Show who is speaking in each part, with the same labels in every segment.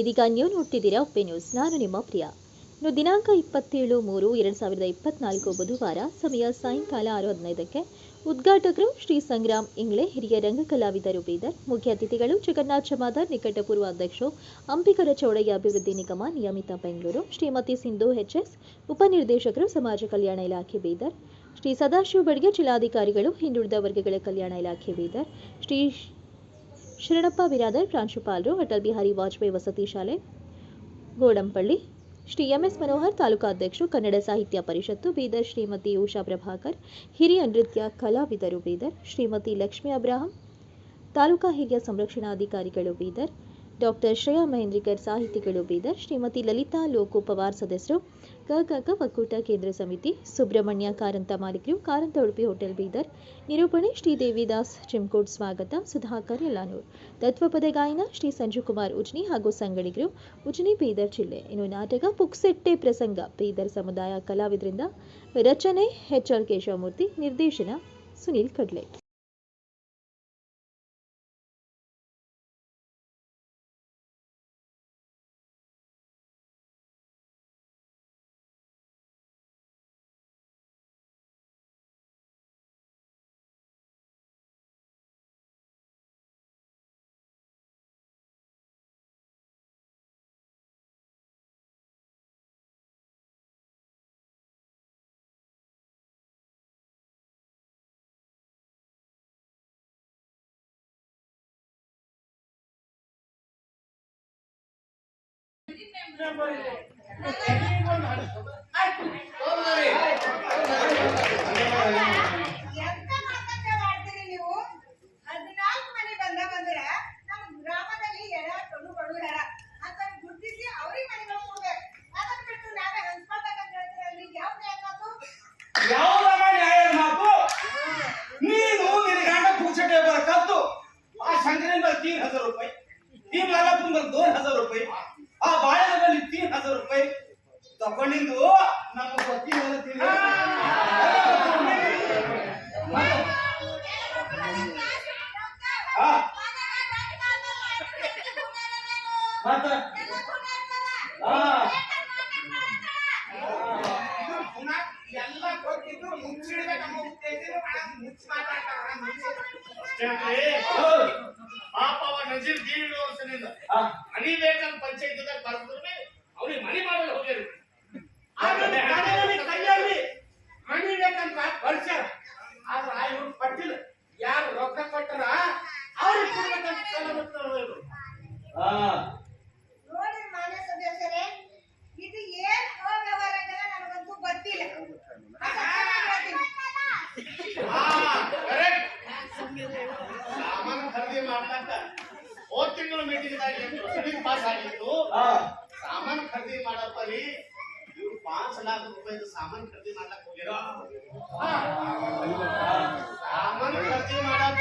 Speaker 1: ಇದೀಗ ನೀವು ನೋಡ್ತಿದ್ದೀರಾ ಉಪ್ಪೆ ನ್ಯೂಸ್. ನಾನು ನಿಮ್ಮ ಪ್ರಿಯ. ಇನ್ನು ದಿನಾಂಕ ಇಪ್ಪತ್ತೇಳು ಮೂರು ಎರಡು ಸಾವಿರದ ಇಪ್ಪತ್ನಾಲ್ಕು ಬುಧವಾರ ಸಮಯ ಸಾಯಂಕಾಲ ಆರು ಹದಿನೈದಕ್ಕೆ ಉದ್ಘಾಟಕರು ಶ್ರೀ ಸಂಗ್ರಾಮ್ ಇಂಗ್ಳೆ ಹಿರಿಯ ರಂಗ ಕಲಾವಿದರು ಬೀದರ್, ಮುಖ್ಯ ಅತಿಥಿಗಳು ಜಗನ್ನಾಥ ಜಮಾದಾರ್ ನಿಕಟಪೂರ್ವ ಅಧ್ಯಕ್ಷರು ಅಂಬಿಕರ ಚೌಡಯ್ಯ ಅಭಿವೃದ್ಧಿ ನಿಗಮ, ನಿಯಮಿತ ಬೆಂಗಳೂರು, ಶ್ರೀಮತಿ ಸಿಂಧು ಎಚ್ಎಸ್ ಉಪನಿರ್ದೇಶಕರು ಸಮಾಜ ಕಲ್ಯಾಣ ಇಲಾಖೆ ಬೀದರ್, ಶ್ರೀ ಸದಾಶಿವ ಬಡ್ಗೆ ಜಿಲ್ಲಾಧಿಕಾರಿಗಳು ಹಿಂದುಳಿದ ವರ್ಗಗಳ ಕಲ್ಯಾಣ ಇಲಾಖೆ ಬೀದರ್, ಶ್ರೀ ಶರಣಪ್ಪ ಬಿರಾದರ್ ಪ್ರಾಂಶುಪಾಲರು ಅಟಲ್ ಬಿಹಾರಿ ವಾಜಪೇಯಿ ವಸತಿ ಶಾಲೆ ಗೋಡಂಪಳ್ಳಿ ಶ್ರೀ ಎಂಎಸ್ ಮನೋಹರ್ ತಾಲೂಕಾ ಅಧ್ಯಕ್ಷರು ಕನ್ನಡ ಸಾಹಿತ್ಯ ಪರಿಷತ್ತು ಬೀದರ್ ಶ್ರೀಮತಿ ಉಷಾ ಪ್ರಭಾಕರ್ ಹಿರಿಯ ನೃತ್ಯ ಕಲಾವಿದರು ಬೀದರ್ ಶ್ರೀಮತಿ ಲಕ್ಷ್ಮೀ ಅಬ್ರಾಹಂ ತಾಲೂಕಾ ಹಿರಿಯ ಸಂರಕ್ಷಣಾಧಿಕಾರಿಗಳು ಬೀದರ್ ಡಾಕ್ಟರ್ ಶ್ರೇಯಾ ಮಹೇಂದ್ರಿಕರ್ ಸಾಹಿತಿಗಳು ಬೀದರ್, ಶ್ರೀಮತಿ ಲಲಿತಾ ಲೋಕು ಪವಾರ್ ಸದಸ್ಯರು ಕಗಕ ಒಕ್ಕೂಟ ಕೇಂದ್ರ ಸಮಿತಿ, ಸುಬ್ರಹ್ಮಣ್ಯ ಕಾರಂತ ಮಾಲೀಕರು, ಕಾರಂತ ಉಡುಪಿ ಹೋಟೆಲ್ ಬೀದರ್, ನಿರೂಪಣೆ ಶ್ರೀ ದೇವಿದಾಸ್ ಚಿಮ್ಕೋಟ್ ಸ್ವಾಗತ, ಸುಧಾಕರ್ ಎಲ್ಲಾನೂರ್ ತತ್ವಪದ ಗಾಯನ ಶ್ರೀ ಸಂಜುಕುಮಾರ್ ಉಜ್ನಿ ಹಾಗೂ ಸಂಗಡಿಗರು, ಉಜ್ನಿ ಬೀದರ್ ಜಿಲ್ಲೆ ಇನ್ನು ನಾಟಕ ಪುಕ್ಸೆಟ್ಟೆ ಪ್ರಸಂಗ, ಬೀದರ್ ಸಮುದಾಯ ಕಲಾವಿದರಿಂದ ರಚನೆ ಎಚ್ ಆರ್ ಕೇಶವಮೂರ್ತಿ, ನಿರ್ದೇಶನ ಸುನೀಲ್ ಕಡ್ಲೆ.
Speaker 2: Thank you. ತಗೊಂಡಿದ್ದು ನಮ್ಮ ಗೊತ್ತಿಲ್ಲ ತಿಳಿ ಹಾ ಮತ್ತ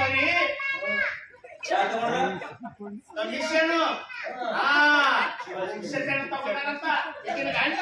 Speaker 3: ಖರೀದಿ ಮಾಡಪ್ಪರಿ
Speaker 2: ಯಾಕೆ ನೋಡ್ರ?
Speaker 3: ಕಮಿಷನ್ ಹಾ ಶಿಕ್ಷಕರನ್ನ ತಗೊಂಡಾರಂತ ಈಗಿನ ಗಂಡ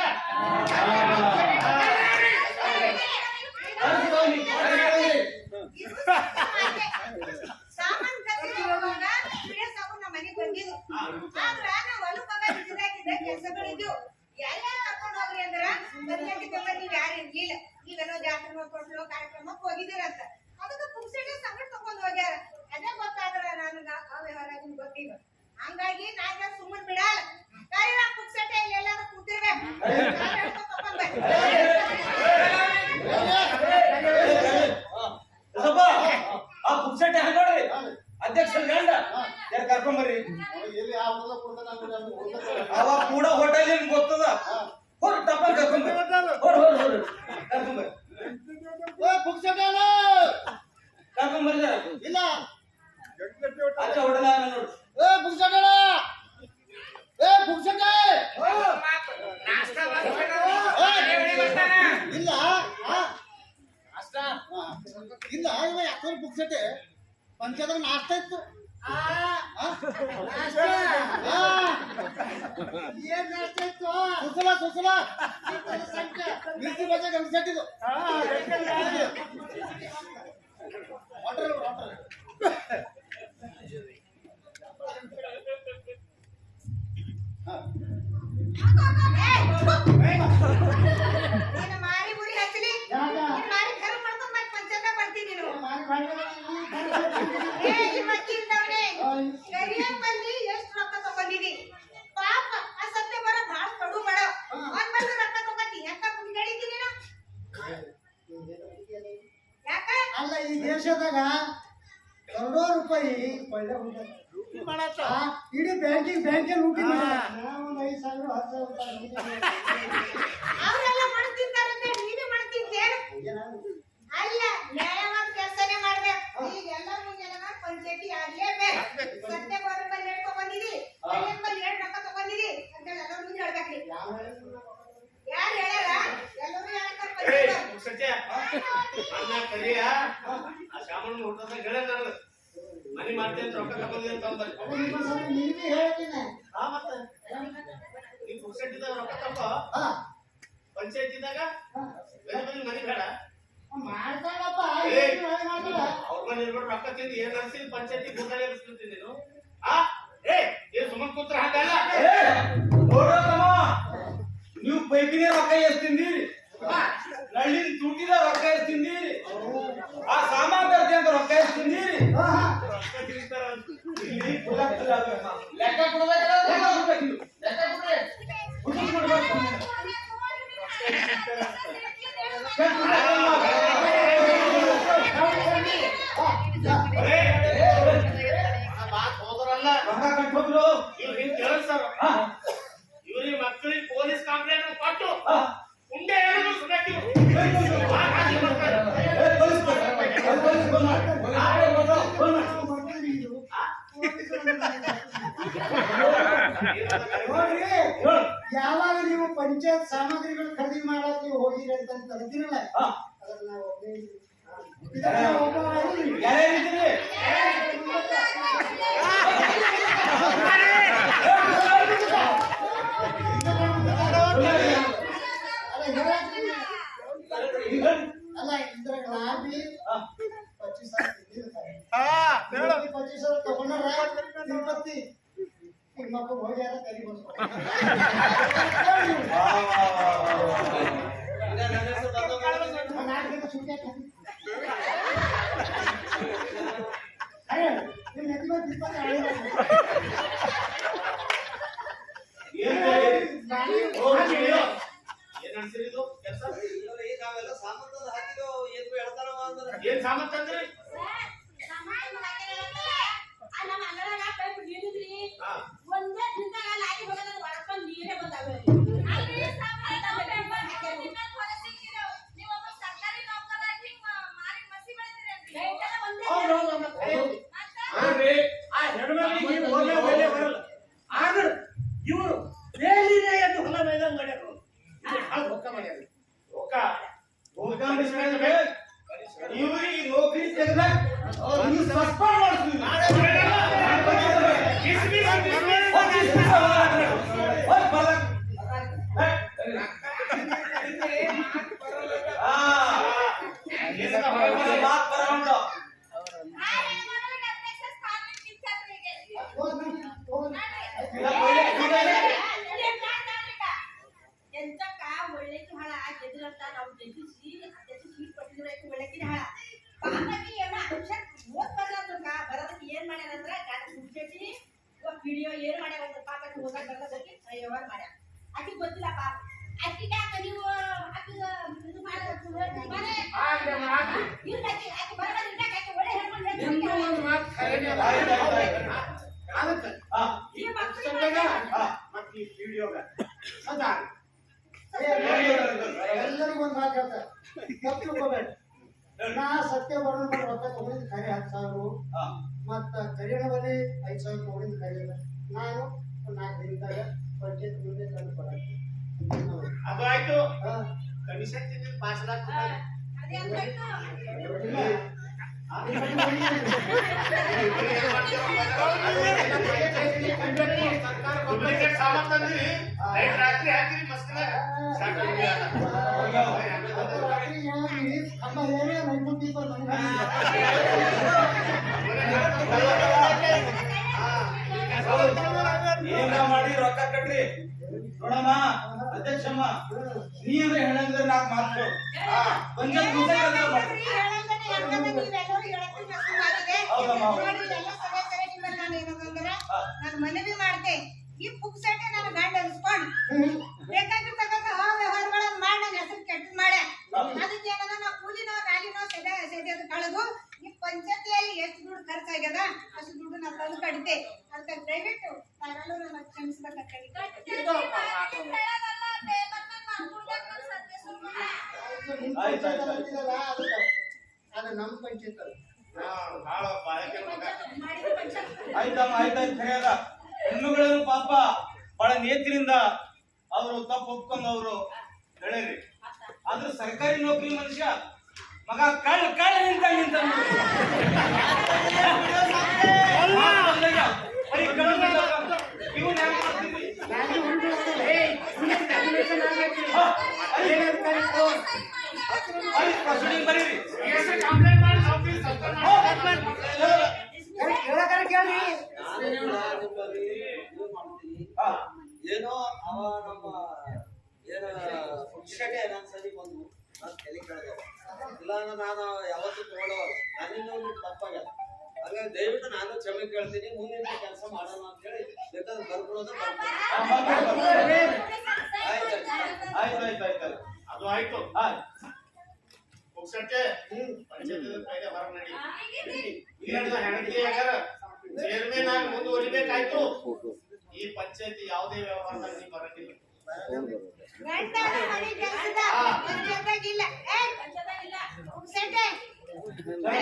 Speaker 4: ಆ ವ್ಯವಹಾರ ನಿಮ್ಗ್ ಗೊತ್ತಿಲ್ಲ ಹಂಗಾಗಿ ನಾಗ ಸುಮ್ಮನ್ ಬಿಡಲ್ಲ ಕರೀರ ಪುಕ್ಸೆಟ್ಟೆ ಇಲ್ಲಿ ಎಲ್ಲಾದ್ರೂ पण त्याचा नाश्ताच
Speaker 2: तो. ಆ,
Speaker 5: ಇಡೀ ಬ್ಯಾಂಕಿಂಗ್ ಬ್ಯಾಂಕಲ್ಲಿ ಮಾಡ್ಯಾರ. ಒಂದು ಐದು ಸಾವಿರ ಹತ್ತು ಸಾವಿರ ರೂಪಾಯಿ
Speaker 2: ಅವರೆಲ್ಲ ಮಾಡ್ತಿರ್ತಾರಂತೆ ನೀನು ಮಾಡ್ತಿದ್ದೇನು ಅಲ್ಲ ನ್ಯಾಯವಾದ ಕೆಲಸನೇ ಮಾಡ್ಬೇಕು. ಈಗ ಎಲ್ಲರ ಪಂಚಾಯತಿ ಆಗ್ಲೇಬೇಕು. ಸತ್ಯ ಮೇಲೆ ಹೇಳ್ಕೊಂಡ್ ಬಂದಿರಿ ಬಂದು ಎರಡು ರೊಕ್ಕ ತಗೊಂಡಿರಿ ಅಂತ ಎಲ್ಲರ ಮುಂದೆ ಹೇಳ್ಬೇಕ್ರಿ. ಯಾರು ಎಲ್ಲರೂ ಹೇಳ್ತಾರ.
Speaker 3: ಅಣ್ಣ ಕರಿಯ. ಆ ಶಾಮಣ್ಣ ಹುಟ್ಟದ ಮನಿ ಮಾಡ್ತೇನೆ ರೊಕ್ಕ ತಗೊಂಡಿ ಅಂತ ಅಂದ
Speaker 5: ಅಲ್ಲ, ನಿಮ್ಮ ಸಲ ನಿನಗೆ ಹೇಳ್ತೀನಿ. ಆ, ಮತ್ತೆ?
Speaker 3: ನೀವ್ ಪುಕ್ಸಟ್ಟಿದಾಗ ರೊಕ್ಕ ತಗೋ
Speaker 5: ಹಾ,
Speaker 3: ಪಂಚಾಯತಿದಾಗ
Speaker 5: ಹಾ.
Speaker 3: ಬೇರೆ ಬೇರೆ ಮನಿ ಬೇಡ
Speaker 5: ಮಾಡ್ತಾಳಪ್ಪ,
Speaker 3: ಏ.
Speaker 5: ಏನು ಹಾಗೆ ಮಾಡ್ತಾಳ?
Speaker 3: ಅವ್ರ ಮನೆ ಇರ್ಬಿಟ್ಟು ರೊಕ್ಕ ತಿಂದು ಏನ್ ಅನ್ಸಿದ್ ಪಂಚಾಯತಿ ಗುದ್ದಾಳಿ ಎಬ್ಸ್ಕೊಳ್ತೀನಿ ನೀನು ಆ ಏ ಏನ್ ಸುಮ್ಮನೆ ಕೂತ್ರ ಹಂಗಲ್ಲ
Speaker 4: ಏ, ನೋಡ್ರೋ ತಮ್ಮ, ನೀವು ಪೈಪಿನ ರೊಕ್ಕ ಎಷ್ಟು ತಿಂದೀರಿ ನಳ್ಳಿನ ತುಟಿದ ರೊಕ್ಕ ಎಷ್ಟು ತಿಂದೀರಿ ಆ ಸಾಮಾನ್ ತರ್ತಿ ಅಂತ ರೊಕ್ಕ ಎಷ್ಟು ತಿಂದೀರಿ
Speaker 5: ಹಾ, ಹಾ.
Speaker 3: ರೊಕ್ಕ ತಿಂತಾರ ಅಂತ.
Speaker 4: ಇಲ್ಲಿ ಕುಲಕ್ ಆಗ್ಬೇಕು. ಲೆಕ್ಕ ಕೊಡ್ಬೇಕಲ್ಲ, ಲೆಕ್ಕ ಕೊಡ್ಬೇಕು ನೀವು. ಲೆಕ್ಕ ಕೊಡ್ರಿ. ಹುಡುಗ ಕೊಡ್ಬೇಕು. ಲೆಕ್ಕ
Speaker 3: ಏ, ಆ ಮಾತ್ ಹೋದ್ರಲ್ಲ
Speaker 4: ರೊಕ್ಕ ಕಟ್ಟೋದ್ರು
Speaker 3: ಇವ್ರು ಹಿಂಗ್ ಕೇಳಿಸ್ತಾರ
Speaker 5: ಹೋಗಿರಿ ಅಂತ ಕರಿತೀರಲ್ಲ
Speaker 4: ಹಾ.
Speaker 5: ಅದನ್ನ ನಾವು ಒಬ್ಬನೇ ಇದ್ದೀವಿ. ಇದನ್ನ ನಾವು ಒಬ್ಬ ಇದ್ದೀವಿ.
Speaker 3: ಅನ್ಸಿರಿದು ಕೆಲಸ.
Speaker 6: ನಾವೆಲ್ಲ ಸಾಮಂತದ ಹಾಕಿದ್ದು ಏನು ಹೇಳ್ತಾರವ ಅಂದ್ರೆ?
Speaker 3: ಏನ್ ಸಾಮಂತ ಅಂದ್ರಿ?
Speaker 2: Congressman Bell. ವಿಡಿಯೋ ಏನ್ ಮಾಡ್ಯಾರ ಅಂತ ಪಾಪ ಓದಾಕ ಬರೋದಕ್ಕೆ ವ್ಯವಹಾರ ಮಾಡ್ಯಾರ. ಆಕಿ ಗೊತ್ತಿಲ್ಲ ಪಾಪ ಯಾಕ ನೀವು ಇದು ಆಕಿ ಆಕಿ ಆಕಿ
Speaker 5: ಏ, ಎಲ್ಲರಿಗೂ ಒಂದು ಮಾತು ಹೇಳ್ತಾರೆ ತಪ್ಪು ನಾ ಸತ್ಯ ಬರೋಣ ರೊಕ್ಕ ತಗೊಂಡಿದ್ದು ಖರೆ ಹತ್ತು ಸಾವಿರ
Speaker 4: ಆ,
Speaker 5: ಮತ್ತ ಕರಿಯಣ ಬಲ್ಲಿ ಐದು ಸಾವಿರ ತಗೊಂಡಿದ್ದು ಖರೆ ಇಲ್ಲ ನಾನು ಒಂದು ನಾಲ್ಕು ದಿನದಾಗ ಪಂಚಾಯತ್ ಮುಂದೆ ತಂದು ಕೊಡಕ್ಕೆ
Speaker 3: ಅದು ಆಯ್ತು
Speaker 5: ಹಾ,
Speaker 3: ಕಮಿಷನ್ ತಿಂದಿದ್ದು ಪಾಸ್ ಲಾಕ್
Speaker 2: ಅದೇ ಅಂತಾಯ್ತು
Speaker 5: ಇಲ್ಲ. ಆ, ಈ ಕಡೆ ಬಂದಿದ್ದೀನಿ.
Speaker 3: ಡೂಪ್ಲಿಕೇಟ್ ಸಾಮಾನ್ ತಂದಿರಿ ನೈಟ್ ರಾತ್ರಿ ಹಾಕಿರಿ ಮಸ್ಕನಾಗ ಸಾಕು
Speaker 5: ಅದು ರಾತ್ರಿ ಏನಾಗಿ ಅಮ್ಮ ಏನೇ ನೈಟ್ ಪೀಪಲ್ ಮನೆ ಬಂದಿಲ್ಲ.
Speaker 4: ಏನ ಮಾಡಿ ರೊಕ್ಕ ಕಟ್ರಿ. ನೋಡಮ್ಮ ಅಧ್ಯಕ್ಷಮ್ಮ ನೀ ಅಂದ್ರೆ ಹೇಳಂದ್ರೆ ನಾಲ್ಕು ಮಾತು.
Speaker 2: ನಾನು ಮನವಿ ಮಾಡ್ತೆ ಈ ಪುಕ್ಸಟ್ಟೆ ನನ್ನ ಗಂಡ ಅನ್ಸ್ಕೊಂಡು. ಬೇಕಾಗಿರ್ತಕ್ಕಂಥ ವ್ಯವಹಾರಗಳನ್ನ ಮಾಡಿ ನನ್ನ ಹೆಸರು ಕೆಟ್ಟ ಮಾಡೆ ಅದಕ್ಕೆ ಏನದ ನಾವು ಕೂಲಿನೋ ನಾಲಿನೋ ಸೆದೆ ಸೆದೆ ಕಳೆದು
Speaker 4: ತಂದು ಕಡಿತೆ ದುಡ್ಡು ಖರ್ಚಾಗ್ಯದ ಅಷ್ಟು ದುಡ್ಡು ಕ್ಷಮಿಸ್ಬೇಕಂತ
Speaker 5: ತಂದು
Speaker 2: ಕಡಿತೆ
Speaker 5: ಅಂತ
Speaker 2: ಆಯ್ತು.
Speaker 5: ಅಂತಿರಲ್ಲ, ಅದು ಅದು ನಮ್ಮ ಪಂಚಾಯತ್
Speaker 2: ಆಯ್ತಮ್ಮ ಆಯ್ತಾಯ್ತು ಖರೆಯದ ಹೆಣ್ಣುಗಳನ್ನು ಪಾಪ ಬಹಳ ನೇತ್ರಿಂದ ಅವರು ತಪ್ಪು ಒಪ್ಕೊಂಡು ಅವರು ಹೇಳೇರಿ. ಆದ್ರೆ ಸರ್ಕಾರಿ ನೌಕರಿ ಮನುಷ್ಯ ಮಗ ಕಳ್ಳ ಕಳ್ಳ ನಿಂತ ನಿಂತ
Speaker 6: ಏನೋ ಅವ ನಮ್ಮ ಏನ ಶಿಕ್ಷಕ ನನ್ ಸರಿ ಬಂದು ನಾನ್ ತಲೆ ಕೆಳಗವ ಅಂದ್ರೆ ನಾನು ಯಾವತ್ತೂ ತಗೊಳ್ಳೋಲ್ಲ. ನನ್ನಿಂದ ಒಂದು ತಪ್ಪಾಗಲ್ಲ. ಹಾಗಾಗಿ ದಯವಿಟ್ಟು ನಾನು ಕ್ಷಮೆ ಕೇಳ್ತೀನಿ ಮುಂದಿನ ಕೆಲಸ ಮಾಡೋಣ ಅಂತ ಹೇಳಿ ಬೇಕಾದ್ರೆ ಬರ್ಕೊಳ್ಳೋದು. ಆಯ್ತು
Speaker 2: ಆಯ್ತು ಆಯ್ತು ಆಯ್ತು ಆಯ್ತು.
Speaker 3: ಅದು ಆಯ್ತು. ಚೇರ್ಮನ್ ಆಗಿ ಮುಂದುವರಿಬೇಕಾಯ್ತು. ಈ ಪಂಚಾಯತಿ ಯಾವುದೇ ವ್ಯವಹಾರದಲ್ಲಿ ನೀ ಬರಂಗಿಲ್ಲ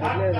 Speaker 4: ಗಂಡನ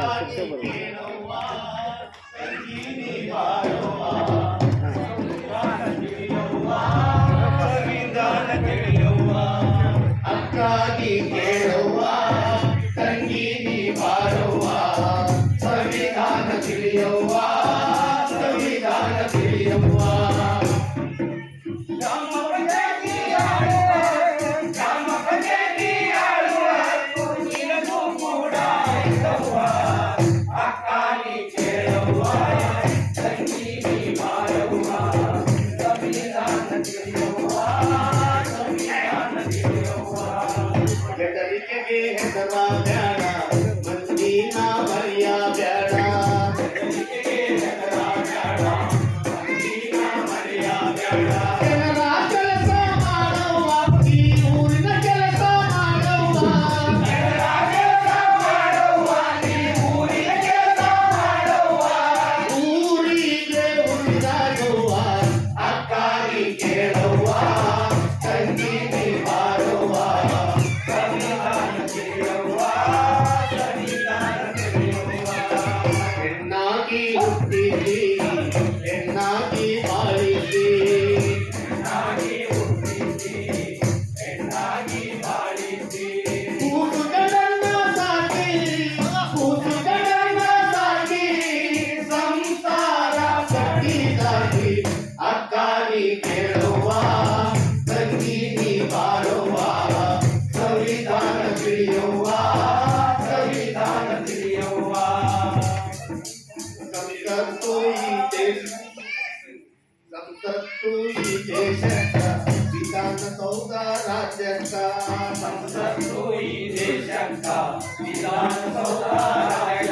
Speaker 3: ಈ ದೇಶಕ್ಕ ವಿಧಾನಸೌಧ ರಾಜ್ಯಕ್ಕ ಸಂಸತ್ತು ಈ ದೇಶಕ್ಕ ವಿಧಾನಸೌಧ ರಾಜ್ಯಕ್ಕ ಸಂಸತ್ತು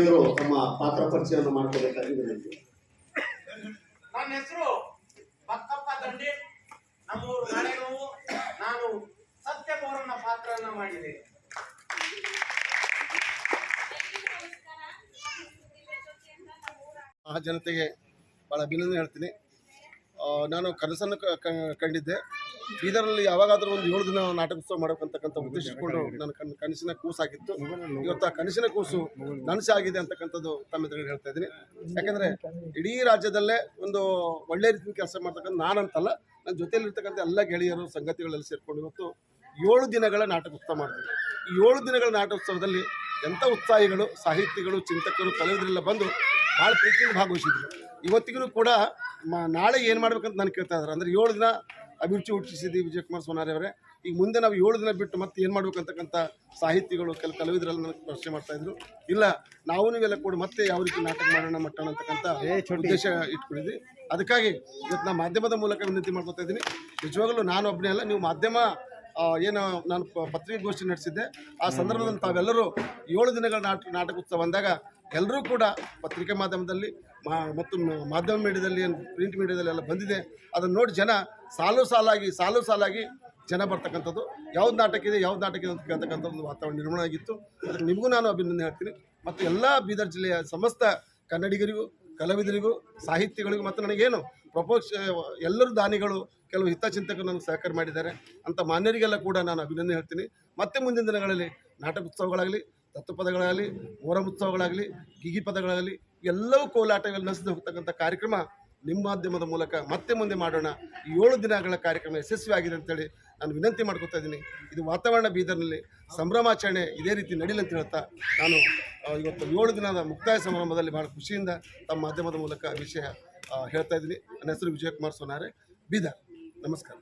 Speaker 3: ಕಲಾವಿದರು ತಮ್ಮ ಪಾತ್ರ ಪರಿಚಯವನ್ನು ಮಾಡ್ಕೋಬೇಕಾಗಿ ವಿನಂತಿ
Speaker 7: ನನ್ನ ಹೆಸರು ಬಕ್ಕಪ್ಪ ದಂಡಿ. ನಮ್ಮೂರು ನಾಳೆನೋವು ನಾನು ಸತ್ಯಗೌರವನ ಪಾತ್ರವನ್ನ ಮಾಡಿದೆ.
Speaker 8: ಆ ಜನತೆಗೆ ಭಾಳ ಅಭಿನಂದನೆ ಹೇಳ್ತೀನಿ. ನಾನು ಕನಸನ್ನು ಕಂಡಿದ್ದೆ. ಬೀದರಲ್ಲಿ ಯಾವಾಗಾದ್ರೂ ಒಂದು ಏಳು ದಿನ ನಾಟಕೋತ್ಸವ ಮಾಡಬೇಕಂತಕ್ಕಂಥ ಉದ್ದೇಶ ಇಟ್ಕೊಂಡು ನನ್ನ ಕನ್ ಕನಸಿನ ಕೂಸಾಗಿತ್ತು. ಇವತ್ತು ಆ ಕನಸಿನ ಕೂಸು ನನಸಾಗಿದೆ ಅಂತಕ್ಕಂಥದ್ದು ತಮ್ಮ ಎದುರು ಹೇಳ್ತಾ ಇದ್ದೀನಿ. ಯಾಕಂದ್ರೆ ಇಡೀ ರಾಜ್ಯದಲ್ಲೇ ಒಂದು ಒಳ್ಳೆ ರೀತಿಯ ಕೆಲಸ ಮಾಡ್ತಕ್ಕಂಥ ನಾನಂತಲ್ಲ, ನನ್ನ ಜೊತೆಯಲ್ಲಿರ್ತಕ್ಕಂಥ ಎಲ್ಲ ಗೆಳೆಯರು ಸಂಗತಿಗಳೆಲ್ಲ ಸೇರಿಕೊಂಡು ಇವತ್ತು ಏಳು ದಿನಗಳ ನಾಟಕೋತ್ಸವ ಮಾಡ್ತೀವಿ. ಈ ಏಳು ದಿನಗಳ ನಾಟಕೋತ್ಸವದಲ್ಲಿ ಎಂಥ ಉತ್ಸಾಹಿಗಳು ಸಾಹಿತಿಗಳು ಚಿಂತಕರು ಕಲಾವಿದರೆಲ್ಲ ಬಂದು ಭಾಳ ಪ್ರೀತಿಯಿಂದ ಭಾಗವಹಿಸಿದ್ರು. ಇವತ್ತಿಗೂ ಕೂಡ ನಾಳೆ ಏನು ಮಾಡ್ಬೇಕಂತ ನಾನು ಕೇಳ್ತಾ ಇದ್ದಾರೆ. ಅಂದರೆ ಏಳು ದಿನ ಅಭಿರುಚಿ ಹುಟ್ಟಿಸಿದ್ವಿ ವಿಜಯಕುಮಾರ್ ಸೋನಾರಿ ಅವರೇ. ಈಗ ಮುಂದೆ ನಾವು ಏಳು ದಿನ ಬಿಟ್ಟು ಮತ್ತೆ ಏನು ಮಾಡ್ಬೇಕಂತಕ್ಕಂಥ ಸಾಹಿತಿಗಳು ಕೆಲ ಕಲಾವಿದರೆಲ್ಲ ನನಗೆ ಪ್ರಶ್ನೆ ಮಾಡ್ತಾ ಇದ್ರು. ಇಲ್ಲ ನಾವು ನೀವೆಲ್ಲ ಕೂಡ ಮತ್ತೆ ಯಾವ ರೀತಿ ನಾಟಕ ಮಾಡೋಣ ಮಟ್ಟಣ ಅಂತಕ್ಕಂಥ ಉದ್ದೇಶ ಇಟ್ಕೊಂಡಿದ್ವಿ. ಅದಕ್ಕಾಗಿ ಇವತ್ತು ನಾನು ಮಾಧ್ಯಮದ ಮೂಲಕ ವಿನಂತಿ ಮಾಡ್ಕೊತಾ ಇದ್ದೀನಿ. ನಿಜವಾಗಲೂ ನಾನು ಒಬ್ಬನೇ ಅಲ್ಲ ನೀವು ಮಾಧ್ಯಮ ಏನು ನಾನು ಪತ್ರಿಕೆಗೋಷ್ಠಿ ಪತ್ರಿಕಾಗೋಷ್ಠಿ ನಡೆಸಿದ್ದೆ. ಆ ಸಂದರ್ಭದಲ್ಲಿ ತಾವೆಲ್ಲರೂ ಏಳು ದಿನಗಳ ನಾಟಕ ನಾಟಕೋತ್ಸವ ಅಂದಾಗ ಎಲ್ಲರೂ ಕೂಡ ಪತ್ರಿಕೆ ಮಾಧ್ಯಮದಲ್ಲಿ ಮಾ ಮತ್ತು ಮಾಧ್ಯಮ ಮೀಡಿಯಾದಲ್ಲಿ ಏನು ಪ್ರಿಂಟ್ ಮೀಡಿಯಾದಲ್ಲಿ ಎಲ್ಲ ಬಂದಿದೆ, ಅದನ್ನು ನೋಡಿ ಜನ ಸಾಲು ಸಾಲಾಗಿ ಸಾಲು ಸಾಲಾಗಿ ಜನ ಬರ್ತಕ್ಕಂಥದ್ದು. ಯಾವ್ದು ನಾಟಕ ಇದೆ ಯಾವ್ದು ನಾಟಕ ಇದೆ ಅಂತ ಕೇಳ್ತಕ್ಕಂಥ ಒಂದು ವಾತಾವರಣ ನಿರ್ಮಾಣ ಆಗಿತ್ತು. ಅದಕ್ಕೆ ನಿಮಗೂ ನಾನು ಅಭಿನಂದನೆ ಹೇಳ್ತೀನಿ. ಮತ್ತು ಎಲ್ಲ ಬೀದರ್ ಜಿಲ್ಲೆಯ ಸಮಸ್ತ ಕನ್ನಡಿಗರಿಗೂ, ಕಲಾವಿದರಿಗೂ ಸಾಹಿತಿಗಳಿಗೂ ಮತ್ತು ನನಗೇನು ಪ್ರಪೋಕ್ಷ ಎಲ್ಲರೂ ದಾನಿಗಳು, ಕೆಲವು ಹಿತಚಿಂತಕರು ನನಗೆ ಸಹಕಾರ ಮಾಡಿದ್ದಾರೆ ಅಂತ ಮಾನ್ಯರಿಗೆಲ್ಲ ಕೂಡ ನಾನು ಅಭಿನಂದನೆ ಹೇಳ್ತೀನಿ. ಮತ್ತೆ ಮುಂದಿನ ದಿನಗಳಲ್ಲಿ ನಾಟಕೋತ್ಸವಗಳಾಗಲಿ, ತತ್ವಪದಗಳಾಗಲಿ ಮೊರಂ ಉತ್ಸವಗಳಾಗಲಿ, ಗಿಗಿ ಪದಗಳಾಗಲಿ ಎಲ್ಲವೂ ಕೋಲಾಟಗಳು ನಡೆಸಿದ ಹೋಗ್ತಕ್ಕಂಥ ಕಾರ್ಯಕ್ರಮ ನಿಮ್ಮ ಮಾಧ್ಯಮದ ಮೂಲಕ ಮತ್ತೆ ಮುಂದೆ ಮಾಡೋಣ. ಏಳು ದಿನಗಳ ಕಾರ್ಯಕ್ರಮ ಯಶಸ್ವಿಯಾಗಿದೆ ಅಂತೇಳಿ ನಾನು ವಿನಂತಿ ಮಾಡ್ಕೊತಾ ಇದ್ದೀನಿ. ಇದು ವಾತಾವರಣ ಬೀದರ್ನಲ್ಲಿ ಸಂಭ್ರಮಾಚರಣೆ ಇದೇ ರೀತಿ ನಡೀಲಿ ಅಂತ ಹೇಳ್ತಾ ನಾನು ಇವತ್ತು ಏಳು ದಿನದ ಮುಕ್ತಾಯ ಸಮಾರಂಭದಲ್ಲಿ ಬಹಳ ಖುಷಿಯಿಂದ ತಮ್ಮ ಮಾಧ್ಯಮದ ಮೂಲಕ ವಿಷಯ ಹೇಳ್ತಾ ಇದ್ದೀನಿ. ನನ್ನ ಹೆಸರು ವಿಜಯಕುಮಾರ್ ಸೋನಾರೆ, ಬೀದರ್. ನಮಸ್ಕಾರ.